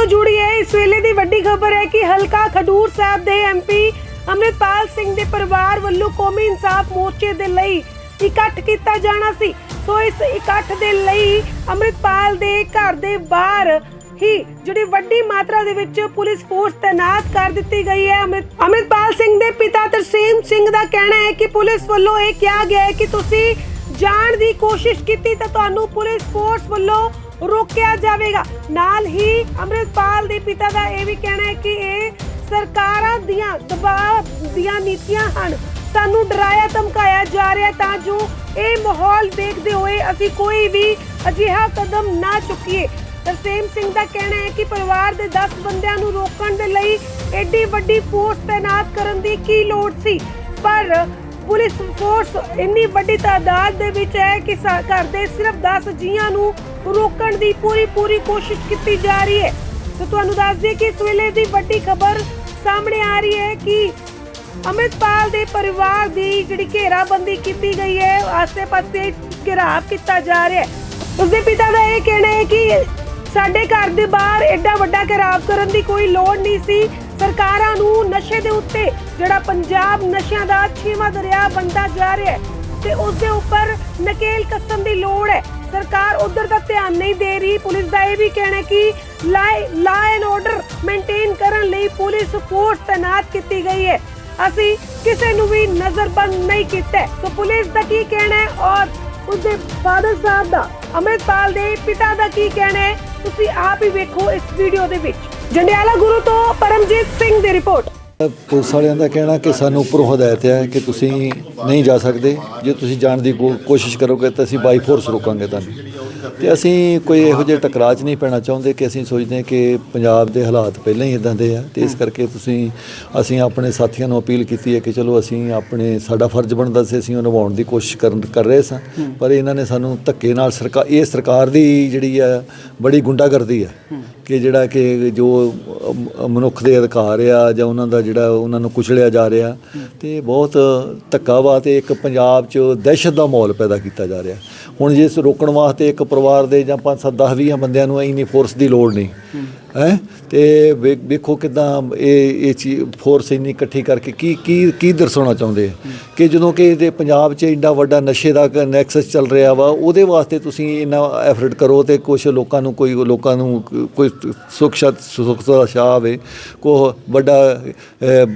ਤੋਂ ਜੁੜੀ ਹੈ। ਇਸ ਵੇਲੇ ਦੀ ਵੱਡੀ ਖਬਰ ਹੈ ਕਿ ਹਲਕਾ ਖਡੂਰ ਸਾਹਿਬ ਦੇ ਐਮਪੀ ਅੰਮ੍ਰਿਤਪਾਲ ਸਿੰਘ ਦੇ ਪਰਿਵਾਰ ਵੱਲੋਂ ਕੌਮੀ ਇਨਸਾਫ ਮੋਰਚੇ ਦੇ ਲਈ ਇਕੱਠ ਕੀਤਾ ਜਾਣਾ ਸੀ। ਸੋ ਇਸ ਇਕੱਠ ਦੇ ਲਈ ਅੰਮ੍ਰਿਤਪਾਲ ਦੇ ਘਰ ਦੇ ਬਾਹਰ ਹੀ ਜਿਹੜੀ ਵੱਡੀ ਮਾਤਰਾ ਦੇ ਵਿੱਚ ਪੁਲਿਸ ਫੋਰਸ ਤਾਇਨਾਤ ਕਰ ਦਿੱਤੀ ਗਈ ਹੈ। ਅੰਮ੍ਰਿਤ- ਅੰਮ੍ਰਿਤਪਾਲ ਸਿੰਘ ਦੇ ਪਿਤਾ ਤਰਸੇਮ ਸਿੰਘ ਦਾ ਕਹਿਣਾ ਹੈ ਕਿ ਪੁਲਿਸ ਵੱਲੋਂ ਇਹ ਕਿਹਾ ਗਿਆ ਹੈ ਕਿ ਤੁਸੀਂ ਜਾਣ ਦੀ ਕੋਸ਼ਿਸ਼ ਕੀਤੀ ਤਾਂ ਤੁਹਾਨੂੰ ਪੁਲਿਸ ਫੋਰਸ ਵੱਲੋਂ ਰੋਕਿਆ ਜਾਵੇਗਾ। ਨਾਲ ਹੀ ਅੰਮ੍ਰਿਤਪਾਲ ਦੇ ਪਿਤਾ ਦਾ ਇਹ ਵੀ ਕਹਿਣਾ ਹੈ ਕਿ ਇਹ ਸਰਕਾਰਾਂ ਦੀਆਂ ਦਬਾਅ ਦੀਆਂ ਨੀਤੀਆਂ ਹਨ। ਸਾਨੂੰ ਡਰਾਇਆ, ਧਮਕਾਇਆ ਜਾ ਰਿਹਾ ਤਾਂ ਜੋ ਇਹ ਮਾਹੌਲ ਦੇਖਦੇ ਹੋਏ ਅਸੀਂ ਕੋਈ ਵੀ ਅਜਿਹਾ ਕਦਮ ਨਾ ਚੁੱਕੀਏ। ਤਰਸੇਮ ਸਿੰਘ ਦਾ ਕਹਿਣਾ ਹੈ ਕਿ ਪਰਿਵਾਰ ਦੇ 10 ਬੰਦਿਆਂ ਨੂੰ ਰੋਕਣ ਦੇ ਲਈ ਐਡੀ ਵੱਡੀ ਫੋਰਸ ਤਾਇਨਾਤ ਕਰਨ ਦੀ ਕੀ ਲੋੜ ਸੀ। ਪਰ ਪੁਲਿਸ ਫੋਰਸ ਇੰਨੀ ਵੱਡੀ ਤਾਦਾਦ ਦੇ ਵਿੱਚ ਹੈ ਕਿ ਘਰ ਦੇ ਸਿਰਫ 10 ਜੀਆਂ ਨੂੰ ਰੋਕਣ ਦੀ ਪੂਰੀ ਪੂਰੀ ਕੋਸ਼ਿਸ਼ ਕੀਤੀ ਜਾ ਰਹੀ ਹੈ। ਤੇ ਤੁਹਾਨੂੰ ਦੱਸ ਦਈਏ ਕਿ ਇਸ ਵੇਲੇ ਦੀ ਵੱਡੀ ਖਬਰ ਸਾਹਮਣੇ ਆ ਰਹੀ ਹੈ ਕਿ ਅੰਮ੍ਰਿਤਪਾਲ ਦੇ ਪਰਿਵਾਰ ਦੀ ਜਿਹੜੀ ਘੇਰਾਬੰਦੀ ਕੀਤੀ ਗਈ ਹੈ, ਆਸੇ-ਪਾਸੇ ਘਿਰਾਵ ਕੀਤਾ ਜਾ ਰਿਹਾ ਹੈ। ਉਸਦੇ ਪਿਤਾ ਦਾ ਇਹ ਕਹਿਣਾ ਹੈ ਕਿ ਸਾਡੇ ਘਰ ਦੇ ਬਾਹਰ ਐਡਾ ਵੱਡਾ ਘਿਰਾਵ ਕਰਨ ਦੀ ਕੋਈ ਲੋੜ ਨਹੀਂ ਸੀ। ਸਰਕਾਰਾਂ ਨੂੰ ਨਸ਼ੇ ਦੇ ਉੱਤੇ, ਜਿਹੜਾ ਪੰਜਾਬ ਨਸ਼ਿਆਂ ਦਾ ਛੇਵਾਂ ਦਰਿਆ ਬਣਦਾ ਜਾ ਰਿਹਾ ਹੈ ਤੇ ਉਸ ਦੇ ਉੱਪਰ ਨਕੇਲ ਕੱਸਣ ਦੀ ਲੋੜ ਹੈ। ਸਰਕਾਰ ਉਧਰ ਦਾ ਧਿਆਨ ਨਹੀਂ ਦੇ ਰਹੀ। ਪੁਲਿਸ ਦਾ ਇਹ ਵੀ ਕਹਿਣਾ ਕਿ ਲਾ ਐਂਡ ਆਰਡਰ ਮੇਨਟੇਨ ਕਰਨ ਲਈ ਪੁਲਿਸ ਫੋਰਸ ਤਾਇਨਾਤ ਕੀਤੀ ਗਈ ਹੈ। ਅਸੀਂ ਕਿਸੇ ਨੂੰ ਵੀ ਨਜ਼ਰਬੰਦ ਨਹੀਂ ਕੀਤਾ ਸੋ ਪੁਲਿਸ ਦਾ ਕੀ ਕਹਿਣਾ ਹੈ ਔਰ ਉਸਦੇ ਫਾਦਰ ਸਾਹਿਬ ਦਾ ਅੰਮ੍ਰਿਤਪਾਲ ਦੇ ਪਿਤਾ ਦਾ ਕੀ ਕਹਿਣਾ ਹੈ, ਤੁਸੀਂ ਆਪ ਹੀ ਵੇਖੋ ਇਸ ਵੀਡੀਓ ਦੇ ਵਿੱਚ। ਜੰਡਿਆਲਾ ਗੁਰੂ ਤੋਂ ਪਰਮਜੀਤ ਸਿੰਘ ਦੀ ਰਿਪੋਰਟ। ਪੁਲਿਸ ਵਾਲਿਆਂ ਦਾ ਕਹਿਣਾ ਕਿ ਸਾਨੂੰ ਉੱਪਰੋਂ ਹਦਾਇਤ ਹੈ ਕਿ ਤੁਸੀਂ ਨਹੀਂ ਜਾ ਸਕਦੇ। ਜੇ ਤੁਸੀਂ ਜਾਣ ਦੀ ਕੋ- ਕੋਸ਼ਿਸ਼ ਕਰੋਗੇ ਤਾਂ ਅਸੀਂ ਬਾਈ ਫੋਰਸ ਰੋਕਾਂਗੇ ਤੁਹਾਨੂੰ। ਤੇ ਅਸੀਂ ਕੋਈ ਇਹੋ ਜਿਹੇ ਟਕਰਾਅ 'ਚ ਨਹੀਂ ਪੈਣਾ ਚਾਹੁੰਦੇ ਕਿ ਅਸੀਂ ਸੋਚਦੇ ਹਾਂ ਕਿ ਪੰਜਾਬ ਦੇ ਹਾਲਾਤ ਪਹਿਲਾਂ ਹੀ ਇਦਾਂ ਦੇ ਆ। ਤੇ ਇਸ ਕਰਕੇ ਤੁਸੀਂ, ਅਸੀਂ ਆਪਣੇ ਸਾਥੀਆਂ ਨੂੰ ਅਪੀਲ ਕੀਤੀ ਹੈ ਕਿ ਚਲੋ ਅਸੀਂ ਆਪਣੇ, ਸਾਡਾ ਫਰਜ਼ ਬਣਦਾ ਸੀ ਅਸੀਂ ਉਹ ਨਿਭਾਉਣ ਦੀ ਕੋਸ਼ਿਸ਼ ਕਰਨ, ਕਰ ਰਹੇ ਸਾਂ। ਪਰ ਇਹਨਾਂ ਨੇ ਸਾਨੂੰ ਧੱਕੇ ਨਾਲ ਸਰਕਾਰ ਇਹ ਸਰਕਾਰ ਦੀ ਜਿਹੜੀ ਆ ਬੜੀ ਗੁੰਡਾਗਰਦੀ ਆ ਕਿ ਜਿਹੜਾ ਕਿ ਜੋ ਮਨੁੱਖ ਦੇ ਅਧਿਕਾਰ ਆ ਜਾਂ ਉਹਨਾਂ ਦਾ ਜਿਹੜਾ ਉਹਨਾਂ ਨੂੰ ਕੁਚਲਿਆ ਜਾ ਰਿਹਾ ਤੇ ਬਹੁਤ ਧੱਕਾ ਵਾ ਤੇ ਇੱਕ ਪੰਜਾਬ 'ਚ ਦਹਿਸ਼ਤ ਦਾ ਮਾਹੌਲ ਪੈਦਾ ਕੀਤਾ ਜਾ ਰਿਹਾ। ਹੁਣ ਜਿਸ ਰੋਕਣ ਵਾਸਤੇ ਇੱਕ ਪਰਿਵਾਰ ਦੇ ਜਾਂ 5 7 10 20 ਬੰਦਿਆਂ ਨੂੰ ਇੰਨੀ ਫੋਰਸ ਦੀ ਲੋੜ ਨਹੀਂ। ਹੈ? ਤੇ ਵੇ- ਵੇਖੋ ਕਿਦਾਂ ਇਹ ਇਹ ਚੀਜ਼ ਫੋਰਸ ਇੰਨੀ ਇਕੱਠੀ ਕਰਕੇ ਕੀ ਕੀ ਕੀ ਦਰਸਾਉਣਾ ਚਾਹੁੰਦੇ ਆ? ਕਿ ਜਦੋਂ ਕਿ ਇਹਦੇ ਪੰਜਾਬ 'ਚ ਇੰਨਾ ਵੱਡਾ ਨਸ਼ੇ ਦਾ ਨੈਕਸਸ ਚੱਲ ਰਿਹਾ ਵਾ, ਉਹਦੇ ਵਾਸਤੇ ਤੁਸੀਂ ਇੰਨਾ ਐਫਰਟ ਕਰੋ ਤੇ ਕੁਝ ਲੋਕਾਂ ਨੂੰ ਕੋਈ, ਲੋਕਾਂ ਨੂੰ ਕੋਈ ਸੁੱਖ ਸ਼ਤ ਦਾ ਸ਼ਾਹ ਆਵੇ। ਕੋ ਵੱਡਾ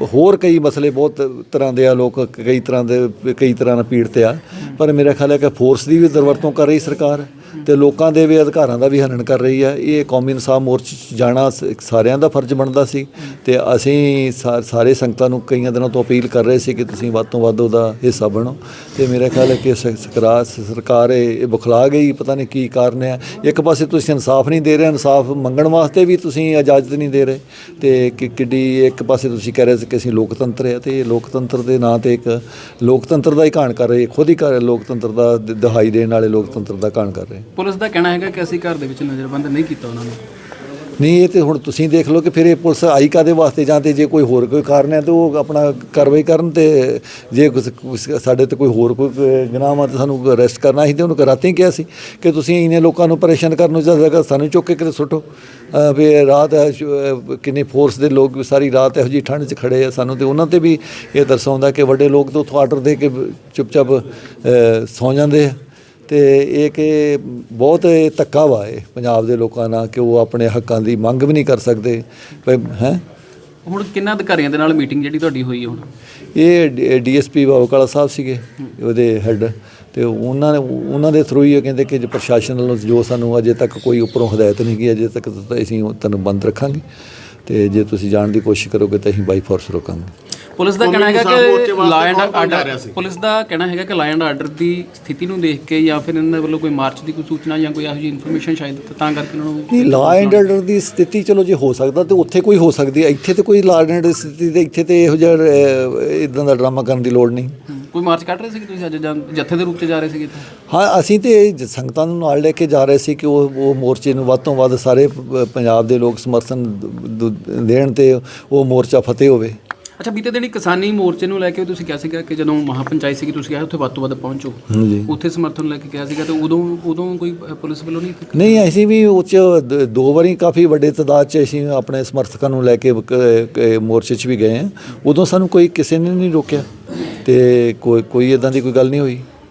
ਹੋਰ ਕਈ ਮਸਲੇ ਬਹੁਤ ਤਰ੍ਹਾਂ ਦੇ ਆ, ਲੋਕ ਕਈ ਤਰ੍ਹਾਂ ਦੇ, ਕਈ ਤਰ੍ਹਾਂ ਨਾਲ ਪੀੜਤ ਆ। ਪਰ ਮੇਰਾ ਖਿਆਲ ਹੈ ਕਿ ਫੋਰਸ ਦੀ ਵੀ ਦੁਰਵਰਤੋਂ ਕਰ ਰਹੀ ਸਰਕਾਰ। ਤੇ ਲੋਕਾਂ ਦੇ ਵੀ ਅਧਿਕਾਰਾਂ ਦਾ ਵੀ ਹਨਨ ਕਰ ਰਹੀ ਹੈ। ਇਹ ਕੌਮੀ ਇਨਸਾਫ ਮੋਰਚੇ 'ਚ ਜਾਣਾ ਸਾਰਿਆਂ ਦਾ ਫਰਜ਼ ਬਣਦਾ ਸੀ ਤੇ ਅਸੀਂ ਸਾ- ਸਾਰੇ ਸੰਗਤਾਂ ਨੂੰ ਕਈਆਂ ਦਿਨਾਂ ਤੋਂ ਅਪੀਲ ਕਰ ਰਹੇ ਸੀ ਕਿ ਤੁਸੀਂ ਵੱਧ ਤੋਂ ਵੱਧ ਉਹਦਾ ਹਿੱਸਾ ਬਣੋ। ਤੇ ਮੇਰਾ ਖਿਆਲ ਹੈ ਕਿ ਸਰਕਾਰ ਸਰਕਾਰ ਇਹ ਬੁਖਲਾ ਗਈ, ਪਤਾ ਨਹੀਂ ਕੀ ਕਾਰਨ ਹੈ। ਇੱਕ ਪਾਸੇ ਤੁਸੀਂ ਇਨਸਾਫ ਨਹੀਂ ਦੇ ਰਹੇ, ਇਨਸਾਫ ਮੰਗਣ ਵਾਸਤੇ ਵੀ ਤੁਸੀਂ ਇਜਾਜ਼ਤ ਨਹੀਂ ਦੇ ਰਹੇ। ਤੇ ਕਿ, ਕਿੱਡੀ ਇੱਕ ਪਾਸੇ ਤੁਸੀਂ ਕਹਿ ਰਹੇ ਸੀ ਕਿ ਅਸੀਂ ਲੋਕਤੰਤਰ ਹੈ ਤੇ ਇਹ ਲੋਕਤੰਤਰ ਦੇ ਨਾਂ ਤੇ ਇੱਕ ਲੋਕਤੰਤਰ ਦਾ ਹੀ ਘਾਣ ਕਰ ਰਹੇ, ਖੁਦ ਹੀ ਕਰ ਲੋਕਤੰਤਰ ਦਾ ਦ- ਦਹਾਈ ਦੇਣ ਵਾਲੇ ਲੋਕਤੰਤਰ ਦਾ ਘਾਣ ਕਰ ਰਹੇ। ਪੁਲਿਸ ਦਾ ਕਹਿਣਾ ਹੈਗਾ ਕਿ ਅਸੀਂ ਘਰ ਦੇ ਵਿੱਚ ਨਜ਼ਰਬੰਦ ਨਹੀਂ ਕੀਤਾ ਉਹਨਾਂ ਨੂੰ। ਨਹੀਂ ਇਹ ਤੇ ਹੁਣ ਤੁਸੀਂ ਦੇਖ ਲਓ ਕਿ ਫਿਰ ਇਹ ਪੁਲਿਸ ਆਈ ਕਾਦੇ ਵਾਸਤੇ ਜਾਂ ਤੇ ਜੇ ਕੋਈ ਹੋਰ ਕੋਈ ਕਾਰਨ ਹੈ ਤੇ ਉਹ ਆਪਣਾ ਕਾਰਵਾਈ ਕਰਨ ਤੇ ਜੇ ਕੁਛ- ਸਾਡੇ ਤੇ ਕੋਈ ਹੋਰ ਕੋਈ ਗੁਨਾਹ ਵਾ ਤੇ ਸਾਨੂੰ ਅਰੈਸਟ ਕਰਨਾ ਸੀ ਤੇ ਉਹਨੂੰ ਰਾਤੀ ਕਿਹਾ ਸੀ ਕਿ ਤੁਸੀਂ ਇਹਨੇ ਲੋਕਾਂ ਨੂੰ ਪਰੇਸ਼ਾਨ ਕਰਨ ਨੂੰ ਜਗ੍ਹਾ ਸਾਨੂੰ ਚੁੱਕ ਕੇ ਕਿਤੇ ਸੁੱਟੋ। ਵੀ ਰਾਤ ਕਿੰਨੇ ਫੋਰਸ ਦੇ ਲੋਕ ਵੀ ਸਾਰੀ ਰਾਤ ਇਹੋ ਜਿਹੀ ਠੰਡ 'ਚ ਖੜੇ ਆ ਸਾਨੂੰ ਤੇ ਉਹਨਾਂ ਤੇ ਵੀ ਇਹ ਦਰਸਾਉਂਦਾ ਕਿ ਵੱਡੇ ਲੋਕ ਤਾਂ ਉੱਥੋਂ ਆਰਡਰ ਦੇ ਕੇ ਚੁੱਪਚਾਪ ਅਹ, ਸੌ ਜਾਂਦੇ ਆ। ਤੇ ਇਹ ਕਿ ਬਹੁਤ ਇਹ ਧੱਕਾ ਵਾ ਇਹ ਪੰਜਾਬ ਦੇ ਲੋਕਾਂ ਨਾਲ ਕਿ ਉਹ ਆਪਣੇ ਹੱਕਾਂ ਦੀ ਮੰਗ ਵੀ ਨਹੀਂ ਕਰ ਸਕਦੇ। ਹੈ? ਹੁਣ ਕਿੰਨਾ ਅਧਿਕਾਰੀਆਂ ਦੇ ਨਾਲ ਮੀਟਿੰਗ ਜਿਹੜੀ ਤੁਹਾਡੀ ਹੋਈ ਹੈ ਹੁਣ? ਇਹ ਡੀਐਸਪੀ ਬਾਬੂਕਾਲਾ ਸਾਹਿਬ ਸੀਗੇ ਉਹਦੇ ਹੈੱਡ ਤੇ ਉਹਨਾਂ ਨੇ ਉਹਨਾਂ ਦੇ ਥਰੂ ਹੀ ਉਹ ਕਹਿੰਦੇ ਕਿ ਜੇ ਪ੍ਰਸ਼ਾਸਨ ਵੱਲੋਂ ਜੋ ਸਾਨੂੰ ਅਜੇ ਤੱਕ ਕੋਈ ਉੱਪਰੋਂ ਹਦਾਇਤ ਨਹੀਂ ਗਈ ਅਜੇ ਤੱਕ ਤਾਂ ਅਸੀਂ ਤੁਹਾਨੂੰ ਬੰਦ ਰੱਖਾਂਗੇ ਤੇ ਜੇ ਤੁਸੀਂ ਜਾਣ ਦੀ ਕੋਸ਼ਿਸ਼ ਕਰੋਗੇ ਤਾਂ ਅਸੀਂ ਬਾਈ ਫੋਰਸ ਰੋਕਾਂਗੇ। ਪੁਲਿਸ ਦਾ ਕਹਿਣਾ ਹੈਗਾ ਕਿ ਵਾਸਤੇ ਲਾ ਐਂਡ ਆਰਡਰ ਰਿਹਾ ਸੀ? ਪੁਲਿਸ ਦਾ ਕਹਿਣਾ ਹੈਗਾ ਕਿ ਲਾ ਐਂਡ ਆਰਡਰ ਦੀ ਸਥਿਤੀ ਨੂੰ ਦੇਖ ਕੇ ਜਾਂ ਫਿਰ ਇਹਨਾਂ ਵੱਲੋਂ ਕੋਈ ਮਾਰਚ ਦੀ ਕੋਈ ਸੂਚਨਾ ਜਾਂ ਕੋਈ ਇਹੋ ਜਿਹੀ ਇਨਫੋਰਮੇਸ਼ਨ ਸ਼ਾਇਦ ਤਾਂ ਕਰਕੇ ਉਹਨਾਂ ਨੂੰ ਨਹੀਂ ਲਾ ਐਂਡ ਆਰਡਰ ਦੀ ਸਥਿਤੀ ਚਲੋ ਜੇ ਹੋ ਸਕਦਾ ਤੇ ਉੱਥੇ ਕੋਈ ਹੋ ਸਕਦੀ ਹੈ ਇੱਥੇ ਤੇ ਕੋਈ ਲਾ ਐਂਡ ਆਰਡਰ ਦੀ ਸਥਿਤੀ ਤੇ ਇੱਥੇ ਤੇ ਇਹੋ ਜਿਹਾ ਇਦਾਂ ਦਾ ਡਰਾਮਾ ਕਰਨ ਦੀ ਲੋੜ ਨਹੀਂ। ਕੋਈ ਮਾਰਚ ਕੱਢ ਰਹੇ ਸੀ ਤੁਸੀਂ ਅੱਜ ਜਾਂ ਜੱਥੇ ਦੇ ਰੂਪ 'ਚ ਜਾ ਰਹੇ ਸੀਗੇ ਹਾਂ ਅਸੀਂ ਤੇ ਸੰਗਤਾਂ ਨੂੰ ਨਾਲ ਲੈ ਕੇ ਜਾ ਰਹੇ ਸੀ ਕਿ ਉਹ ਉਹ ਮੋਰਚੇ ਨੂੰ ਵੱਧ ਤੋਂ ਵੱਧ ਸਾਰੇ ਪੰਜਾਬ ਦੇ ਲੋਕ ਸਮਰਥਨ ਦੇਣ ਤੇ ਉਹ ਮੋਰਚਾ ਫਤਿਹ ਹੋਵੇ ਅੱਛਾ ਬੀਤੇ ਦਿਨੀ ਕਿਸਾਨੀ ਮੋਰਚੇ ਨੂੰ ਲੈ ਕੇ ਤੁਸੀਂ ਕਿਹਾ ਸੀਗਾ ਕਿ ਜਦੋਂ ਮਹਾਪੰਚਾਇਤ ਸੀਗੀ ਤੁਸੀਂ ਕਿਹਾ ਉੱਥੇ ਵੱਧ ਤੋਂ ਵੱਧ ਪਹੁੰਚੋ। ਉੱਥੇ ਸਮਰਥਨ ਲੈ ਕੇ ਕਿਹਾ ਸੀਗਾ ਤੇ ਉਦੋਂ ਉਦੋਂ ਕੋਈ ਪੁਲਿਸ ਵੱਲੋਂ ਨਹੀਂ? ਨਹੀਂ ਅਸੀਂ ਵੀ ਉਹ 'ਚ ਦ- ਵਾਰੀ ਕਾਫੀ ਵੱਡੇ ਤਦਾਦ 'ਚ ਅਸੀਂ ਆਪਣੇ ਸਮਰਥਕਾਂ ਨੂੰ ਲੈ ਕ- ਮੋਰਚੇ 'ਚ ਵੀ ਗਏ ਹਾਂ। ਉਦੋਂ ਸਾਨੂੰ ਕੋਈ ਕਿਸੇ ਨੇ ਨਹੀਂ ਰੋਕਿਆ ਤੇ ਕੋਈ ਕੋਈ ਇਦਾਂ ਦੀ ਕੋਈ ਗੱਲ ਨਹੀਂ ਹੋਈ।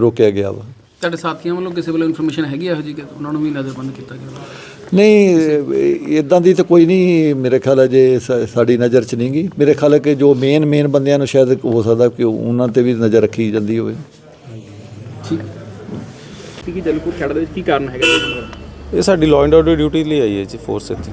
ਰੋਕਿਆ ਗਿਆ ਵਾ। ਤੁਹਾਡੇ ਸਾਥੀਆਂ ਵੱਲੋਂ ਕਿਸੇ ਵੱਲੋਂ ਇਨਫੋਰਮੇਸ਼ਨ ਹੈਗੀ ਇਹੋ ਜਿਹੀ ਕਿ ਉਹਨਾਂ ਨੂੰ ਵੀ ਨਜ਼ਰਬੰਦ ਕੀਤਾ ਗਿਆ? ਨਹੀਂ ਇਦਾਂ ਦੀ ਤਾਂ ਕੋਈ ਨਹੀਂ ਮੇਰੇ ਖਿਆਲ ਹੈ ਜੇ ਸਾ- ਸਾਡੀ ਨਜ਼ਰ 'ਚ ਨਹੀਂ ਗਈ ਮੇਰੇ ਖਿਆਲ ਹੈ ਕਿ ਜੋ ਮੇਨ ਮੇਨ ਬੰਦਿਆਂ ਨੂੰ ਸ਼ਾਇਦ ਹੋ ਸਕਦਾ ਕਿ ਉਹਨਾਂ ਤੇ ਵੀ ਨਜ਼ਰ ਰੱਖੀ ਜਾਂਦੀ ਹੋਵੇ। ਠੀਕ। ਕੀ ਕੀ ਜਲਪੁਰ ਖੜ ਦੇ ਵਿੱਚ ਕੀ ਕਾਰਨ ਹੈਗਾ? ਜੀ? ਇਹ ਸਾਡੀ ਲਾਅ ਐਂਡ ਆਰਡਰ ਡਿਊਟੀ ਲਈ ਆਈ ਹੈ ਜੀ ਫੋਰਸ ਇੱਥੇ।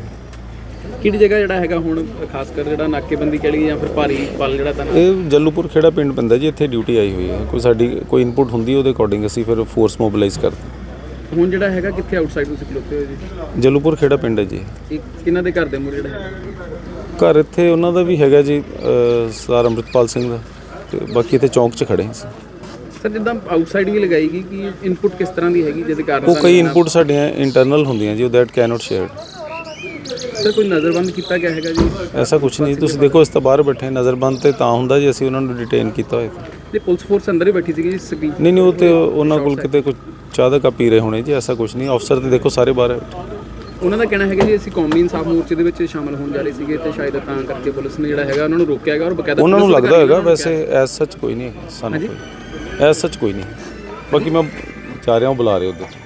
ਕਿਹੜੀ ਜਗ੍ਹਾ ਜਿਹੜਾ ਹੈਗਾ ਹੁਣ ਖਾਸ ਕਰ ਜਿਹੜਾ ਨਾਕੇਬੰਦੀ ਕਹਿ ਜਾਂ ਫਿਰ ਭਾਰੀ ਪਲ ਜਿਹੜਾ ਤਾਂ ਇਹ ਜੱਲੂਪੁਰ ਖੇੜਾ ਪਿੰਡ ਪੈਂਦਾ ਜੀ ਇੱਥੇ ਡਿਊਟੀ ਆਈ ਹੋਈ ਹੈ। ਕੋਈ ਸਾਡੀ ਕੋਈ ਇਨਪੁਟ ਹੁੰਦੀ ਉਹਦੇ ਅਕੋਰਡਿੰਗ ਅਸੀਂ ਫਿਰ ਫੋਰਸ ਮੋਬਿਲਾਈਜ਼ ਕਰਦੇ ਹੁਣ ਜਿਹੜਾ ਹੈਗਾ ਕਿੱਥੇ ਆਊਟਸਾਈਡ ਤੁਸੀਂ ਖਲੋਤੇ ਹੋ ਜੀ। ਜੱਲੂਪੁਰ ਖੇੜਾ ਪਿੰਡ ਹੈ ਜੀ। ਇਹ ਕਿਹਨਾਂ ਦੇ ਘਰ ਦੇ ਮੂਹਰੇ ਜਿਹੜਾ ਹੈਗਾ? ਘਰ ਇੱਥੇ ਉਹਨਾਂ ਦਾ ਵੀ ਹੈਗਾ ਜੀ ਸਰਦਾਰ ਅੰਮ੍ਰਿਤਪਾਲ ਸਿੰਘ ਦਾ ਤੇ ਬਾਕੀ ਇੱਥੇ ਚੌਂਕ 'ਚ ਖੜੇ ਅਸੀਂ। ਸਰ ਜਿੱਦਾਂ ਆਊਟਸਾਈਡ ਵੀ ਲਗਾਈ ਗਈ ਕਿ ਇਨਪੁਟ ਕਿਸ ਤਰ੍ਹਾਂ ਦੀ ਹੈਗੀ ਜਿਹਦੇ ਕਾਰਨ ਉਹ ਕਈ ਇਨਪੁਟ ਸਾਡੀਆਂ ਇੰਟਰਨਲ ਹੁੰਦੀਆਂ ਜੀ ਉਹ ਦੈਟ ਕੈਨੋਟ ਸ਼ੇਅਰ ਸਰ ਕੋਈ ਨਜ਼ਰਬੰਦ ਕੀਤਾ ਗਿਆ ਹੈਗਾ ਜੀ? ਐਸਾ ਕੁਝ ਨਹੀਂ। ਤੁਸੀਂ ਦੇਖੋ ਇਸ ਤੋਂ ਬਾਹਰ ਬੈਠੇ ਨਜ਼ਰਬੰਦ ਤੇ ਤਾਂ ਹੁੰਦਾ ਜੀ ਅਸੀਂ ਉਹਨਾਂ ਨੂੰ ਡਿਟੇਨ ਕੀਤਾ ਹੋਇਆ ਤੇ ਪੁਲਿਸ ਫੋਰਸ ਅੰਦਰ ਹੀ ਬੈਠੀ ਸੀਗੀ ਜੀ ਸਪੀਚ ਨਹੀਂ ਨਹੀਂ ਉਹ ਤੇ ਉਹਨਾਂ ਕੋਲ ਕਿਤੇ ਕੁਝ ਚਾਹ ਦਾ ਕੱਪ ਪੀ ਰਹੇ ਹੋਣੇ ਜੀ ਐਸਾ ਕੁਝ ਨਹੀਂ। ਅਫਸਰ ਤੇ ਦੇਖੋ ਸਾਰੇ ਬਾਹਰ ਹੈ ਉਹਨਾਂ ਦਾ ਕਹਿਣਾ ਹੈਗਾ ਜੀ ਅਸੀਂ ਕੌਮੀ ਇਨਸਾਫ ਮੋਰਚੇ ਦੇ ਵਿੱਚ ਸ਼ਾਮਲ ਹੋਣ ਜਾ ਰਹੇ ਸੀਗੇ ਤੇ ਸ਼ਾਇਦ ਤਾਂ ਕਰਕੇ ਪੁਲਿਸ ਨੇ ਜਿਹੜਾ ਹੈਗਾ ਉਹਨਾਂ ਨੂੰ ਰੋਕਿਆ ਹੈਗਾ ਔਰ ਬਕਾਇਦਾ ਉਹਨਾਂ ਨੂੰ ਪੁਲਿਸ ਲੱਗਦਾ ਅਧਿਕਾਰੀ ਹੋਏਗਾ ਉਹਨਾਂ ਨੂੰ ਵੈਸੇ ਐਸ ਸੱਚ ਕੋਈ ਨਹੀਂ ਹੈ ਸਾਨੂੰ ਕੋਈ। ਐਸ ਸੱਚ ਕੋਈ ਨਹੀਂ। ਬਾਕੀ ਮੈਂ ਜਾ ਰਿਹਾ ਹਾਂ ਬੁਲਾ ਰਹੇ ਉੱਧਰ।